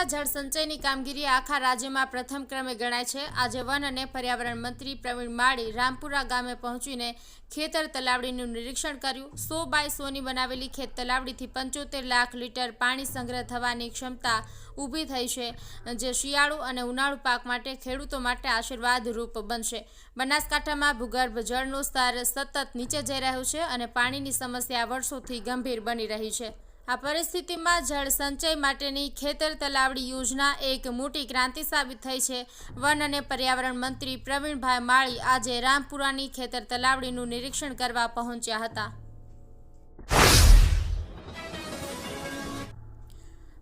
બનાસકાંઠા જળ સંચયની કામગીરી આખા રાજ્યમાં પ્રથમ ક્રમે ગણાય છે. આજે વન અને પર્યાવરણ મંત્રી પ્રવીણ માળી રામપુરા ગામે પહોંચીને ખેતર તલાવડીનું નિરીક્ષણ કર્યું. સો બાય સોની બનાવેલી ખેત તલાવડીથી પંચોતેર લાખ લીટર પાણી સંગ્રહ થવાની ક્ષમતા ઊભી થઈ છે, જે શિયાળુ અને ઉનાળુ પાક માટે ખેડૂતો માટે આશીર્વાદરૂપ બનશે. બનાસકાંઠામાં ભૂગર્ભ જળનું સ્તર સતત નીચે જઈ રહ્યું છે અને પાણીની સમસ્યા વર્ષોથી ગંભીર બની રહી છે. આ પરિસ્થિતિમાં જળ સંચય માટેની ખેતર તલાવડી યોજના એક મોટી ક્રાંતિ સાબિત થઈ છે. વન અને પર્યાવરણ મંત્રી પ્રવીણભાઈ માળી આજે રામપુરાની ખેતર તલાવડીનું નિરીક્ષણ કરવા પહોંચ્યા હતા.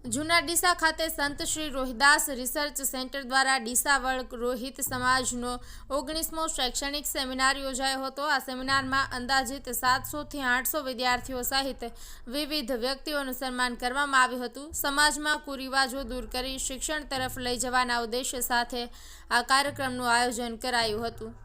જૂના ડીસા ખાતે સંત શ્રી રોહિદાસ રિસર્ચ સેન્ટર દ્વારા ડીસા વર્ગ રોહિત સમાજનો ઓગણીસમો શૈક્ષણિક સેમિનાર યોજાયો હતો. આ સેમિનારમાં અંદાજિત સાતસોથી આઠસો વિદ્યાર્થીઓ સહિત વિવિધ વ્યક્તિઓનું સન્માન કરવામાં આવ્યું હતું. સમાજમાં કુરિવાજો દૂર કરી શિક્ષણ તરફ લઈ જવાના ઉદ્દેશ્ય સાથે આ કાર્યક્રમનું આયોજન કરાયું હતું.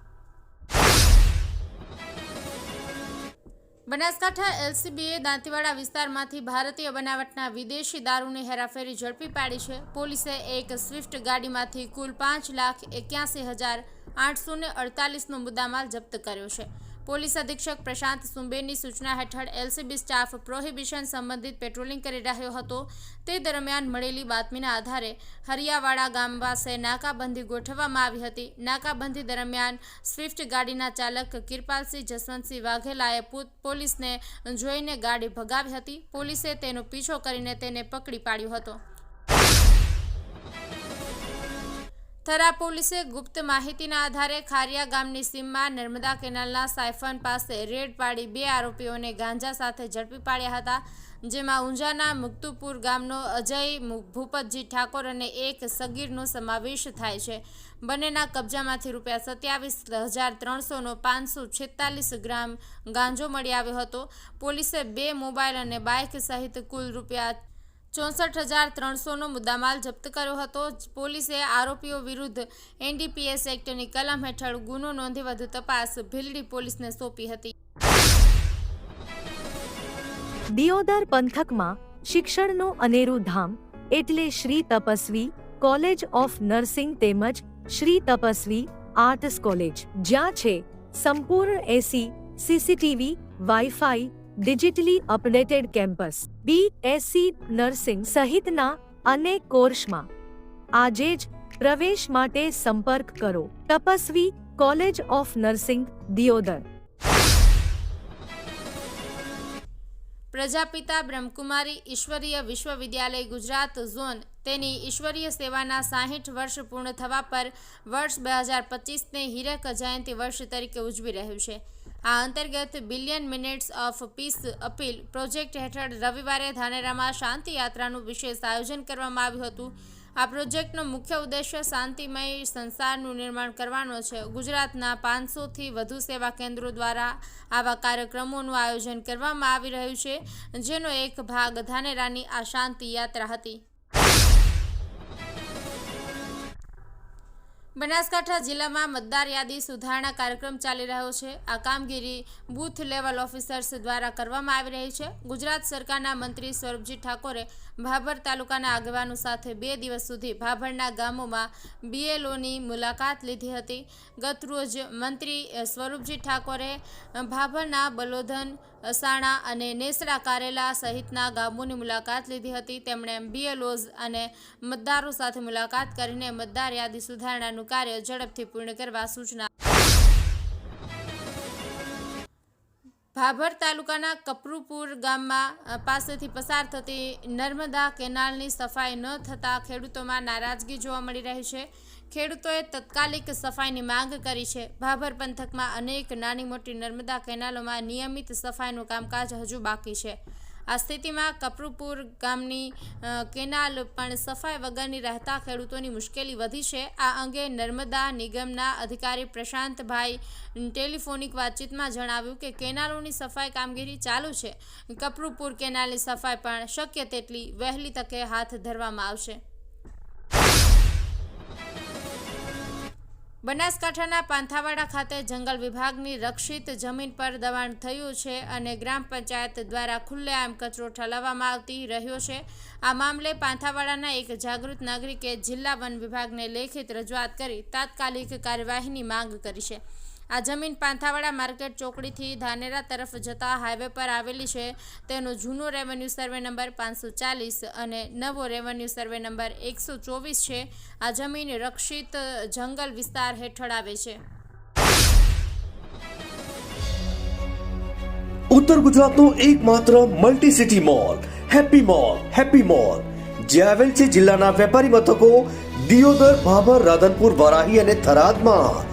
બનાસકાંઠા એલસીબીએ દાંતીવાડા વિસ્તારમાંથી ભારતીય બનાવટના વિદેશી દારૂની હેરાફેરી ઝડપી પાડી છે. પોલીસે એક સ્વિફ્ટ ગાડીમાંથી કુલ પાંચ લાખ એક્યાસી હજાર આઠસો અડતાલીસનો મુદ્દામાલ જપ્ત કર્યો છે. પોલીસ અધિક્ષક પ્રશાંત સુંબેની સૂચના હેઠળ એલસીબી સ્ટાફ પ્રોહિબિશન સંબંધિત પેટ્રોલિંગ કરી રહ્યો હતો. તે દરમિયાન મળેલી બાતમીના આધારે હરિયાવાડા ગામ પાસે નાકાબંધી ગોઠવવામાં આવી હતી. નાકાબંધી દરમિયાન સ્વિફ્ટ ગાડીના ચાલક કિરપાલસિંહ જસવંતસિંહ વાઘેલાએ પોલીસને જોઈને ગાડી ભગાવી હતી. પોલીસે તેનો પીછો કરીને તેને પકડી પાડ્યો હતો. થરા પોલીસે ગુપ્ત માહિતીના આધારે ખારિયા ગામની સીમમાં નર્મદા કેનાલના સાયફન પાસે રેડ પાડી બે આરોપીઓને ગાંજા સાથે ઝડપી પાડ્યા હતા, જેમાં ઊંઝાના મુક્તુપુર ગામનો અજય ભૂપતજી ઠાકોર અને એક સગીરનો સમાવેશ થાય છે. બંનેના કબજામાંથી રૂપિયા સત્યાવીસ હજાર ત્રણસોનો પાંચસો છેતાલીસ ગ્રામ ગાંજો મળી આવ્યો હતો. પોલીસે બે મોબાઈલ અને બાઇક સહિત કુલ રૂપિયા ચોસઠ હજાર ત્રણસોનો મુદ્દામાલ જપ્ત કર્યો હતો. પોલીસે આરોપીઓ વિરુદ્ધ એનડીપીએસ એક્ટની કલમ હેઠળ ગુનો નોંધી વધુ તપાસ ભીલડી પોલીસને સોંપી હતી. દિયોદર પંથકમાં શિક્ષણનું અનેરું ધામ એટલે Shri Tapasvi college of nursing તેમજ શ્રી તપસ્વી આર્ટસ કોલેજ, જ્યાં છે સંપૂર્ણ AC, CCTV, wifi digitally updated campus B SC nursing સહિતના અનેક કોર્સમાં આજે જ પ્રવેશ માટે સંપર્ક કરો. Tapasvi college of nursing, Deodar. Prajapita Brahmakumari Ishwariya Vishwavidyalaya Gujarat, zone. તેની ઈશ્વરીય સેવાના સાહીઠ વર્ષ પૂર્ણ થવા પર વર્ષ બે હજાર પચીસને હીરક જયંતિ વર્ષ તરીકે ઉજવી રહ્યું છે. આ અંતર્ગત billion minutes of peace appeal project હેઠળ રવિવારે ધાનેરામાં શાંતિ યાત્રાનું વિશેષ આયોજન કરવામાં આવ્યું હતું. આ પ્રોજેક્ટનો મુખ્ય ઉદ્દેશ્ય શાંતિમય સંસારનું નિર્માણ કરવાનો છે. ગુજરાતના પાંચસોથી વધુ સેવા કેન્દ્રો દ્વારા આવા કાર્યક્રમોનું આયોજન કરવામાં આવી રહ્યું છે, જેનો એક ભાગ ધાનેરાની આ શાંતિ યાત્રા હતી. બનાસકાંઠા જિલ્લામાં મતદાર યાદી સુધારણા કાર્યક્રમ ચાલી રહ્યો છે. આ કામગીરી બૂથ લેવલ ઓફિસર્સ દ્વારા કરવામાં આવી રહી છે. ગુજરાત સરકારના મંત્રી સ્વરૂપજી ઠાકોરે ભાભર તાલુકાના આગેવાનો સાથે બે દિવસ સુધી ભાભરના ગામોમાં બીએલઓની મુલાકાત લીધી હતી. ગતરોજ મંત્રી અ, સ્વરૂપજી ઠાકોરે ભાભરના બલોધન અસાણા અને નેસડા કારેલા સહિતના ગામોની મુલાકાત લીધી હતી. તેમણે બીએલઓઝ અને મતદારો સાથે મુલાકાત કરીને મતદાર યાદી સુધારણાનું કાર્ય ઝડપથી પૂર્ણ કરવા સૂચના ભાભર તાલુકાના કપરુપુર ગામમાં પાસેથી પસાર થતી નર્મદા કેનાલની સફાઈ ન થતાં ખેડૂતોમાં નારાજગી જોવા મળી રહી છે. ખેડૂતોએ તત્કાલિક સફાઈની માંગ કરી છે. ભાભર પંથકમાં અનેક નાની મોટી નર્મદા કેનાલોમાં નિયમિત સફાઈનું કામકાજ હજુ બાકી છે. આ સ્થિતિમાં કપરુપુર ગામની કેનાલ પણ સફાઈ વગરની રહેતા ખેડૂતોની મુશ્કેલી વધી છે. આ અંગે નર્મદા નિગમના અધિકારી પ્રશાંતભાઈ ટેલિફોનિક વાતચીતમાં જણાવ્યું કે કેનાલોની સફાઈ કામગીરી ચાલુ છે. કપરુપુર કેનાલની સફાઈ પણ શક્ય તેટલી વહેલી તકે હાથ ધરવામાં આવશે. બનાસકાંઠાના પાંથાવાડા ખાતે જંગલ વિભાગની રક્ષિત જમીન પર દબાણ થયું છે અને ગ્રામ પંચાયત દ્વારા ખુલ્લેઆમ કચરો ઠલાવવામાં આવતી રહ્યો છે. આ મામલે પાંથાવાડાના એક જાગૃત નાગરિકે જિલ્લા વન વિભાગને લેખિત રજૂઆત કરી તાત્કાલિક કાર્યવાહીની માંગ કરી છે. આ જમીન પાંથાવાડા માર્કેટ ચોકડીથી ધાનેરા તરફ જતા હાઈવે પર આવેલી છે. તેનો જૂનો રેવન્યુ સર્વે નંબર પાંચસો ચાલીસ અને નવો રેવન્યુ સર્વે નંબર એકસો ચોવીસ છે. આ જમીન રક્ષિત જંગલ વિસ્તાર હેઠળ આવે છે. ઉત્તર ગુજરાતનો એકમાત્ર multi city mall happy mall happy mall, જે આવેલ છે જિલ્લાના વેપારી મથકો દિયોદર, ભાભર, રાધનપુર, વરાહી અને થરાદમાં.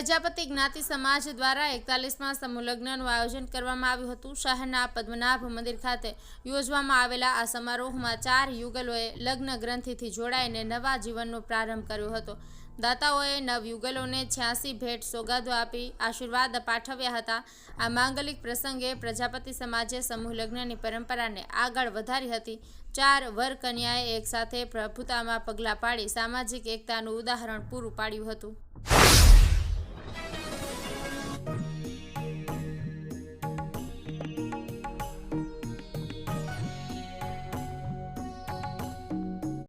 પ્રજાપતિ જ્ઞાતિ સમાજ દ્વારા એકતાલીસમાં સમૂહલગ્નનું આયોજન કરવામાં આવ્યું હતું. શહેરના પદ્મનાભ મંદિર ખાતે યોજવામાં આવેલા આ સમારોહમાં ચાર યુગલોએ લગ્ન ગ્રંથિથી જોડાઈને નવા જીવનનો પ્રારંભ કર્યો હતો. દાતાઓએ નવ યુગલોને છ્યાસી ભેટ સોગાદો આપી આશીર્વાદ પાઠવ્યા હતા. આ માંગલિક પ્રસંગે પ્રજાપતિ સમાજે સમૂહ લગ્નની પરંપરાને આગળ વધારી હતી. ચાર વર કન્યાએ એકસાથે પ્રભુતામાં પગલાં પાડી સામાજિક એકતાનું ઉદાહરણ પૂરું પાડ્યું હતું.